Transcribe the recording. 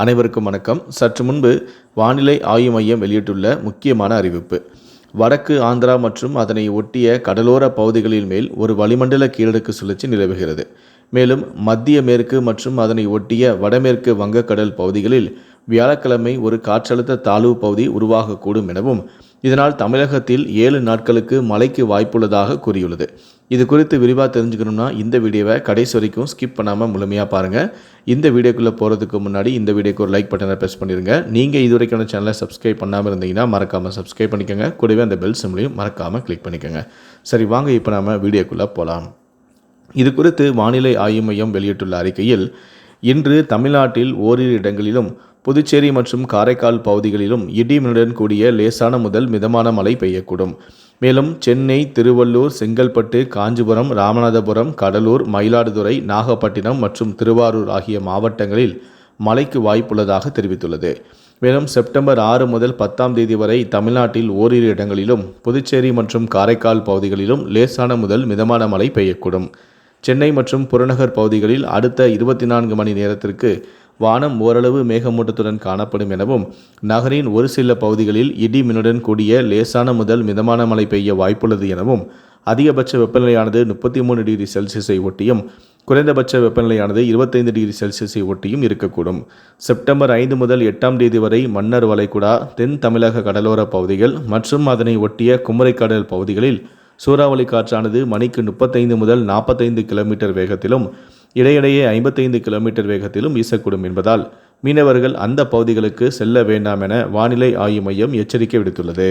அனைவருக்கும் வணக்கம். சற்று முன்பு வானிலை ஆய்வு மையம் வெளியிட்டுள்ள முக்கியமான அறிவிப்பு. வடக்கு ஆந்திரா மற்றும் அதனை ஒட்டிய கடலோர பகுதிகளின் மேல் ஒரு வளிமண்டல கீழடுக்கு சுழற்சி நிலவுகிறது. மேலும் மத்திய மேற்கு மற்றும் அதனை ஒட்டிய வடமேற்கு வங்கக்கடல் பகுதிகளில் வியாழக்கிழமை ஒரு காற்றழுத்த தாழ்வு பகுதி உருவாகக்கூடும் எனவும் இதனால் தமிழகத்தில் ஏழு நாட்களுக்கு மழைக்கு வாய்ப்புள்ளதாக கூறியுள்ளது. இது குறித்து விரிவாக தெரிஞ்சுக்கணும்னா இந்த வீடியோவை கடைசி வரைக்கும் ஸ்கிப் பண்ணாமல் முழுமையாக பாருங்கள் இந்த வீடியோக்குள்ளே போகிறதுக்கு முன்னாடி இந்த வீடியோக்கு ஒரு லைக் பட்டனை ப்ரெஸ் பண்ணிடுங்க நீங்கள் இது வரைக்கான சேனலை சப்ஸ்கிரைப் பண்ணாமல் இருந்தீங்கன்னா மறக்காமல் சப்ஸ்கிரைப் பண்ணிக்கோங்க. கூடவே அந்த பெல் சிம்லையும் மறக்காமல் கிளிக் பண்ணிக்கோங்க. சரி வாங்க இப்போ நாம் வீடியோக்குள்ளே போகலாம் இது குறித்து வானிலை ஆய்வு மையம் வெளியிட்டுள்ள அறிக்கையில் இன்று தமிழ்நாட்டில் ஓரிரு இடங்களிலும் புதுச்சேரி மற்றும் காரைக்கால் பகுதிகளிலும் இடிமின்னுடன் கூடிய லேசான முதல் மிதமான மழை பெய்யக்கூடும். மேலும் சென்னை திருவள்ளூர் செங்கல்பட்டு காஞ்சிபுரம் ராமநாதபுரம் கடலூர் மயிலாடுதுறை நாகப்பட்டினம் மற்றும் திருவாரூர் ஆகிய மாவட்டங்களில் மழைக்கு வாய்ப்புள்ளதாக தெரிவித்துள்ளது. மேலும் செப்டம்பர் ஆறு முதல் பத்தாம் தேதி வரை தமிழ்நாட்டில் ஓரிரு இடங்களிலும் புதுச்சேரி மற்றும் காரைக்கால் பகுதிகளிலும் லேசான முதல் மிதமான மழை பெய்யக்கூடும். சென்னை மற்றும் புறநகர் பகுதிகளில் அடுத்த இருபத்தி நான்கு மணி நேரத்திற்கு வானம் ஓரளவு மேகமூட்டத்துடன் காணப்படும் எனவும் நகரின் ஒரு சில பகுதிகளில் இடி மின்னுடன் கூடிய லேசான முதல் மிதமான மழை பெய்ய வாய்ப்புள்ளது எனவும் அதிகபட்ச வெப்பநிலையானது முப்பத்தி மூணு டிகிரி செல்சியஸை ஒட்டியும் குறைந்தபட்ச வெப்பநிலையானது இருபத்தைந்து டிகிரி செல்சியஸை ஒட்டியும் இருக்கக்கூடும். செப்டம்பர் ஐந்து முதல் எட்டாம் தேதி வரை மன்னர் வளைகுடா தென் தமிழக கடலோர பகுதிகள் மற்றும் அதனை ஒட்டிய குமரிக்கடல் பகுதிகளில் சூறாவளி காற்றானது மணிக்கு முப்பத்தைந்து முதல் நாற்பத்தைந்து கிலோமீட்டர் வேகத்திலும் இடையிடையே ஐம்பத்தைந்து கிலோமீட்டர் வேகத்திலும் வீசக்கூடும் என்பதால் மீனவர்கள் அந்த பகுதிகளுக்கு செல்ல வேண்டாம் என வானிலை ஆய்வு மையம் எச்சரிக்கை விடுத்துள்ளது.